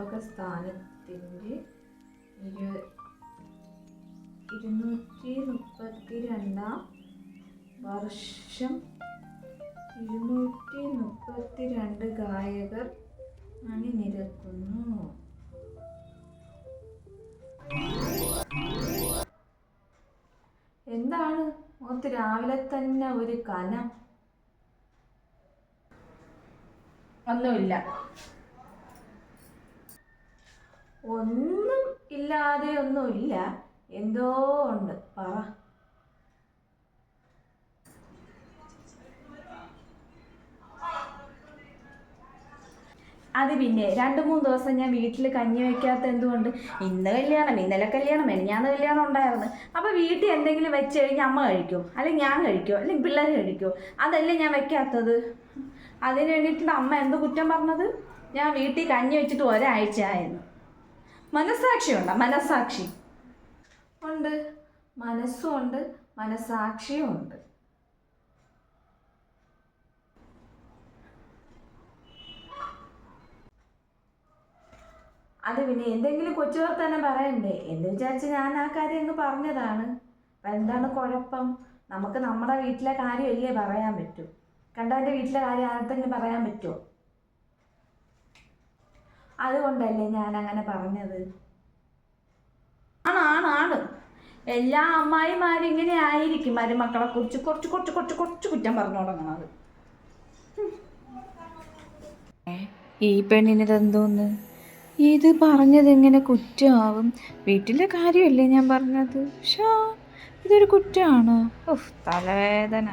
സംരംഭക സ്ഥാനത്തിന്റെ ഇരു ഇരുന്നൂറ്റി മുപ്പത്തി രണ്ടാം വർഷം ഇരുന്നൂറ്റി മുപ്പത്തി രണ്ട് ഗായകർ അണിനിരക്കുന്നു. എന്താണ്? ഓർത്ത് രാവിലെ തന്നെ ഒരു കനം. ഒന്നുമില്ല. ഒന്നും ഇല്ലാതെ ഒന്നുമില്ല എന്തോ ഉണ്ട്. പറ. അത് പിന്നെ രണ്ട് മൂന്ന് ദിവസം ഞാൻ വീട്ടിൽ കഞ്ഞി വെക്കാത്ത എന്തുകൊണ്ട്? ഇന്ന് കല്യാണം ഇന്നലെ കല്യാണം മെനിഞ്ഞാന്ന് കല്യാണം ഉണ്ടായിരുന്നു. അപ്പോൾ വീട്ടിൽ എന്തെങ്കിലും വെച്ച് കഴിഞ്ഞാൽ അമ്മ കഴിക്കും? അല്ലെങ്കിൽ ഞാൻ കഴിക്കുമോ അല്ലെങ്കിൽ പിള്ളേർ കഴിക്കുമോ അതല്ലേ ഞാൻ വെക്കാത്തത്? അതിന് വേണ്ടിയിട്ടാണ് അമ്മ എന്ത് കുറ്റം പറഞ്ഞത്? ഞാൻ വീട്ടിൽ കഞ്ഞി വെച്ചിട്ട് ഒരാഴ്ച ആയിരുന്നു മനസ്സാക്ഷി. ഉണ്ട്. മനസാക്ഷി ഉണ്ട് മനസ്സും ഉണ്ട്. മനസാക്ഷിയും ഉണ്ട്. അത് പിന്നെ എന്തെങ്കിലും കൊച്ചു തന്നെ പറയണ്ടേ? എന്ന് വിചാരിച്ച് ഞാൻ ആ കാര്യം അങ്ങ് പറഞ്ഞതാണ്. അപ്പം എന്താണ് കുഴപ്പം? നമുക്ക് നമ്മുടെ വീട്ടിലെ കാര്യമല്ലേ പറയാൻ പറ്റൂ. കണ്ടവന്റെ വീട്ടിലെ കാര്യം ആർക്കെങ്കിലും പറയാൻ പറ്റുമോ അതുകൊണ്ടല്ലേ ഞാൻ അങ്ങനെ പറഞ്ഞത്. ആണ് ആണ് ആണ്. എല്ലാ അമ്മായിമാരും ഇങ്ങനെ ആയിരിക്കും മരുമക്കളെ കുറിച്ച് കുറച്ച് കുറച്ച് കുറച്ച് കുറച്ച് കുറ്റം പറഞ്ഞു തുടങ്ങണത് ഈ പെണ്ണിനിതെന്തോന്ന് ഇത് പറഞ്ഞത് എങ്ങനെ കുറ്റമാവും? വീട്ടിലെ കാര്യമല്ലേ ഞാൻ പറഞ്ഞത്? ഷാ ഇതൊരു കുറ്റമാണോ? ഉഫ് തലവേദന.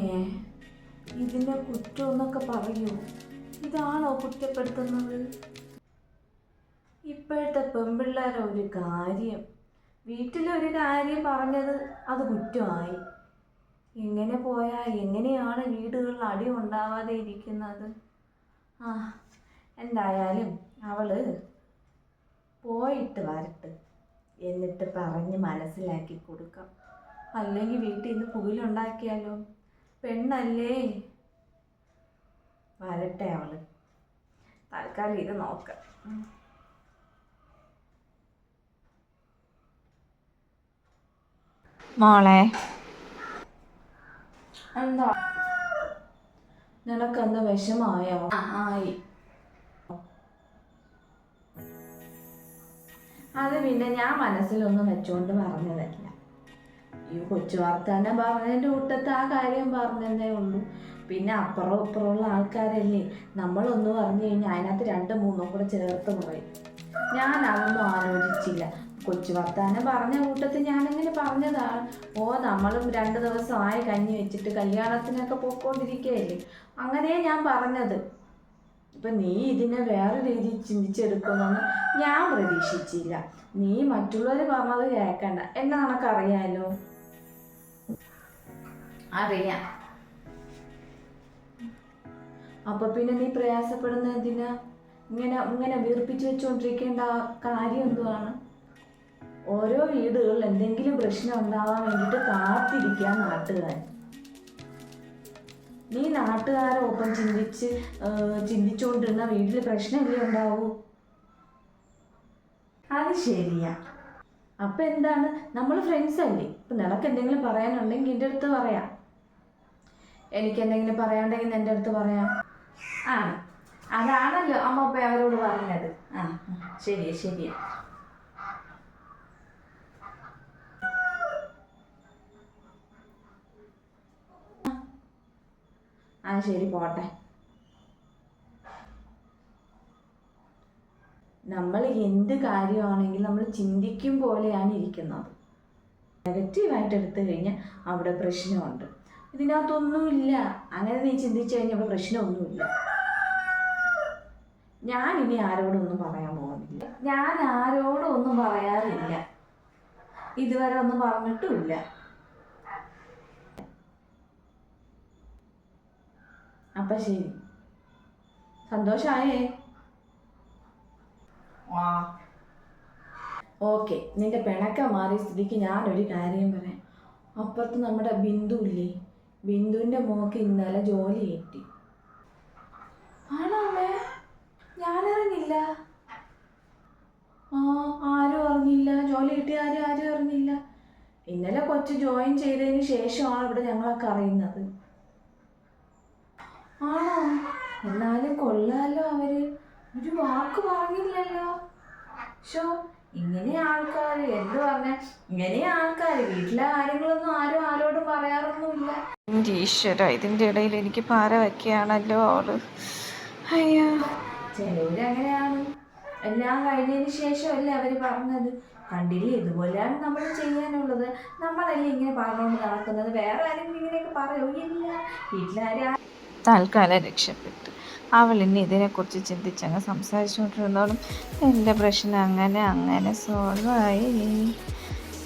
ഏ ഇതിന്റെ കുറ്റം എന്നൊക്കെ പറയൂ. ഇതാണോ കുറ്റപ്പെടുത്തുന്നത്? ഇപ്പോഴത്തെ പെൺപിള്ളേരെ ഒരു കാര്യം. വീട്ടിലൊരു കാര്യം പറഞ്ഞത് അത് കുറ്റമായി. എങ്ങനെ പോയാൽ എങ്ങനെയാണ് വീടുകളിൽ അടി ഉണ്ടാവാതെ ഇരിക്കുന്നത്? ആ എന്തായാലും അവൾ പോയിട്ട് വരട്ട്. എന്നിട്ട് പറഞ്ഞ് മനസ്സിലാക്കി കൊടുക്കാം. അല്ലെങ്കിൽ വീട്ടിൽ നിന്ന് പുകിലുണ്ടാക്കിയാലോ പെണ്ണല്ലേ? വരട്ടെ അവൾ. തൽക്കാലം ഇത് നോക്കാം. മോളെ. എന്താ? നിനക്കെന്താ വിഷമായോ ആ, ആയി. അത് പിന്നെ ഞാൻ മനസ്സിലൊന്നും വെച്ചുകൊണ്ട് പറഞ്ഞതല്ല ഈ കൊച്ചു വർത്താനം പറഞ്ഞതിന്റെ കൂട്ടത്ത് ആ കാര്യം പറഞ്ഞതേ ഉള്ളൂ. പിന്നെ അപ്പുറം ഇപ്പുറമുള്ള ആൾക്കാരല്ലേ. നമ്മളൊന്ന് പറഞ്ഞു കഴിഞ്ഞാൽ അതിനകത്ത് രണ്ട് മൂന്നും കൂടെ ചേർത്ത് പറയും ഞാൻ അതൊന്നും ആലോചിച്ചില്ല. കൊച്ചു വർത്താനം പറഞ്ഞ കൂട്ടത്തിൽ ഞാനങ്ങനെ പറഞ്ഞതാണ് ഓ നമ്മളും രണ്ട് ദിവസമായി കഞ്ഞി വെച്ചിട്ട് കല്യാണത്തിനൊക്കെ പോയിക്കൊണ്ടിരിക്കുകയല്ലേ അങ്ങനെ ഞാൻ പറഞ്ഞത്. ഇപ്പൊ നീ ഇതിനെ വേറെ രീതിയിൽ ചിന്തിച്ചെടുക്കുമെന്ന് ഞാൻ പ്രതീക്ഷിച്ചില്ല. നീ മറ്റുള്ളവർ പറഞ്ഞത് കേൾക്കണ്ട എന്നെ നിനക്കറിയാലോ? അറിയാം. അപ്പൊ പിന്നെ നീ പ്രയാസപ്പെടുന്ന എന്തിനാ? ഇങ്ങനെ ഇങ്ങനെ വീർപ്പിച്ചു വെച്ചുകൊണ്ടിരിക്കേണ്ട കാര്യം എന്തുവാണ്? ഓരോ വീടുകളിൽ എന്തെങ്കിലും പ്രശ്നം ഉണ്ടാവാൻ വേണ്ടിയിട്ട് കാത്തിരിക്കുക നാട്ടുകാർ നീ നാട്ടുകാരെ ഒപ്പം ചിന്തിച്ച് ചിന്തിച്ചുകൊണ്ടിരുന്ന വീട്ടിൽ പ്രശ്നമല്ലേ ഉണ്ടാവൂ? അത് ശരിയാ. അപ്പൊ എന്താണ്? നമ്മൾ ഫ്രണ്ട്സ് അല്ലേ? ഇപ്പൊ നിനക്ക് എന്തെങ്കിലും പറയാനുണ്ടെങ്കിൽ എന്റെ അടുത്ത് പറയാം. എനിക്ക് എന്തെങ്കിലും പറയാനുണ്ടെങ്കിൽ എന്റെ അടുത്ത് പറയാം. ആ അതാണല്ലോ അമ്മ അപ്പ അവരോട് പറഞ്ഞത്. ആ ശരി ശരി ആ ശരി പോട്ടെ. നമ്മൾ എന്ത് കാര്യമാണെങ്കിലും നമ്മൾ ചിന്തിക്കും പോലെയാണ് ഇരിക്കുന്നത്. നെഗറ്റീവായിട്ട് എടുത്തു കഴിഞ്ഞാൽ അവിടെ പ്രശ്നമുണ്ട്. ഇതിനകത്തൊന്നുമില്ല. അങ്ങനെ നീ ചിന്തിച്ചു കഴിഞ്ഞപ്പോൾ പ്രശ്നമൊന്നുമില്ല. ഞാൻ ഇനി ആരോടൊന്നും പറയാൻ പോകുന്നില്ല. ഞാൻ ആരോടും ഒന്നും പറയാറില്ല. ഇതുവരെ ഒന്നും പറഞ്ഞിട്ടുമില്ല. അപ്പൊ ശരി. സന്തോഷായേ ഓക്കെ നിന്റെ പിണക്കം മാറിയ സ്ഥിതിക്ക് ഞാനൊരു കാര്യം പറയാം. അപ്പുറത്ത് നമ്മുടെ ബിന്ദു ഇല്ലേ ബിന്ദുവിന്റെ മോക്ക് ഇന്നലെ ജോലി കിട്ടി. ആണോ അമ്മേ ഞാനറിഞ്ഞില്ല. ആ ആരും അറിഞ്ഞില്ല. ജോലി കിട്ടിയ ആരും ആരും അറിഞ്ഞില്ല. ഇന്നലെ കൊച്ച് ജോയിൻ ചെയ്തതിന് ശേഷമാണ് ഇവിടെ ഞങ്ങളൊക്കെ അറിയുന്നത്. ആണോ? എന്നാലും കൊള്ളാലോ അവർ. ഒരു വാക്ക് പറഞ്ഞില്ലല്ലോ. ഷോ ഇങ്ങനെ ആൾക്കാർ എന്ത് പറഞ്ഞ? ഇങ്ങനെ ആൾക്കാർ വീട്ടിലെ കാര്യങ്ങളൊന്നും ആരും ആരോടും പറയാറൊന്നുമില്ല. എന്റെ ഈശ്വര ഇതിന്റെ ഇടയിൽ എനിക്ക് പാര വയ്ക്കുകയാണല്ലോ അവൾ. അയ്യോ. എല്ലാം കഴിഞ്ഞതിന് ശേഷമല്ലേ അവർ പറഞ്ഞത്. കണ്ടില്ലേ ഇതുപോലെയാണ് നമ്മൾ ചെയ്യാനുള്ളത്. നമ്മളല്ലേ ഇങ്ങനെ പറഞ്ഞുകൊണ്ട് നടക്കുന്നത്. വേറെ ആരെങ്കിലും ഇങ്ങനെയൊക്കെ പറയുകയില്ല വീട്ടിലാരും? തൽക്കാലം രക്ഷപ്പെട്ടു. അവൾ ഇനി ഇതിനെക്കുറിച്ച് ചിന്തിച്ചങ്ങ് സംസാരിച്ചുകൊണ്ടിരുന്നോളും. എന്റെ പ്രശ്നം അങ്ങനെ അങ്ങനെ സോൾവായി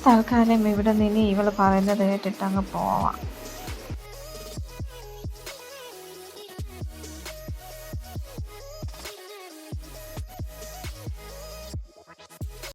തൽക്കാലം ഇവിടെ നിന്ന് ഇവൾ പറയുന്നത് കേട്ടിട്ട് അങ്ങ് പോവാം.